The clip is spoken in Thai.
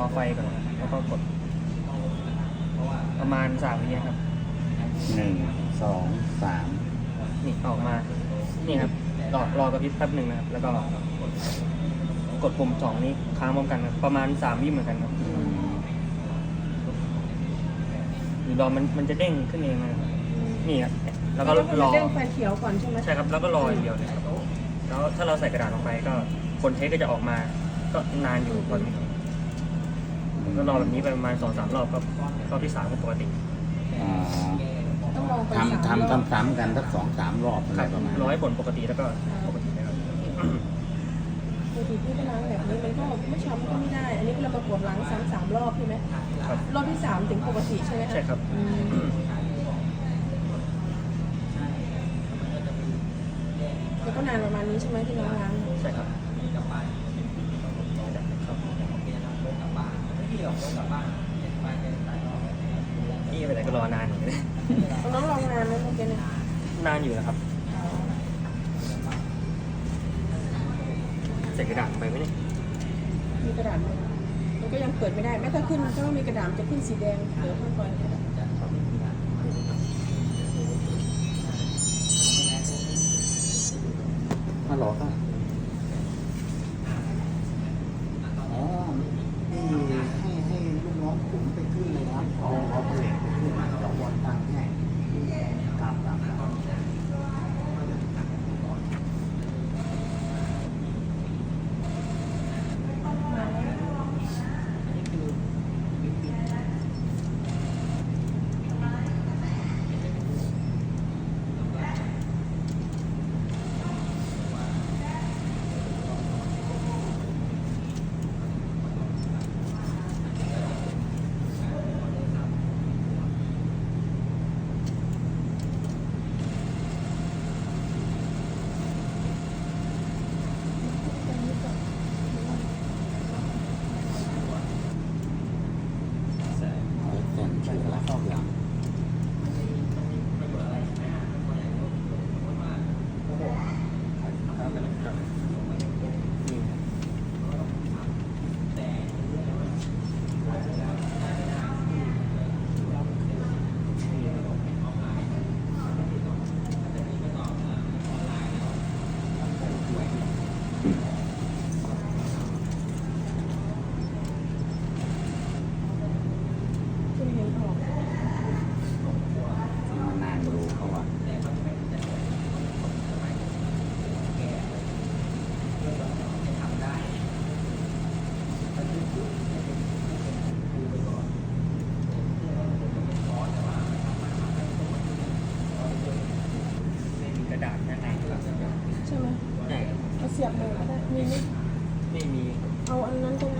อไฟก่อนแล้วก็กด ประมาณสามวิครับ หนึ่งสองสามนี่ออกมา นี่ครับรอรอกระพริบแป๊บหนึ่งนะครับ แล้วก็กดปุ่มสองนี้ค้างพร้อมกันครับประมาณสามวิเหมือนกันครับอืมหรือรอมันมันจะเด้งขึ้นเองนะครับนี่ครับแล้วก็แล้วก็รอ เร่งไฟเขียวก่อนใช่ไหมใช่ครับแล้วก็รออย่างเดียวเลยครับแล้วถ้าเราใส่กระดาษลงไปก็คนเทสก็จะออกมา ก็นานอยู่พอสมควรผม ก็รอแบบนี้ไปประมาณสองสามรอบก็รอบที่สามก็ปกติอ๋อต้องลองไปสามทำรอบ ทำซ้ำๆกันสักสองสามรอบอะไรประมาณร้อยนั้นผลปกติแล้วก็ปกตินะครับปกติที่ล้างแบบนี้มันก็ไม่ช้ำก็ไม่ได้ อันนี้เรามากดล้างซ้ำสามรอบใช่ไหมครับรอบที่สามถึงปกติใช่ไหมะใช่ครับ อืมแล้วก็นานประมาณนี้ใช่ไหมที่เราล้าง ใช่ครับ นี่ไปไหนก็รอนานอยู่เลยน้องลองนานไหมเมื่อกี้เนี่ยนานอยู่นะครับใส่กระดาษไปไหมเนี่ยมีกระดาษไหมมันก็ยังเปิดไม่ได้แม้ถ้าขึ้นถ้าไม่มีกระดาษมันจะขึ้นสีแดงเดี๋ยวค่อยฮัลโหลครับ สียบเลยก็ได้มีไหมไม่มี เอาอันนั้นตรง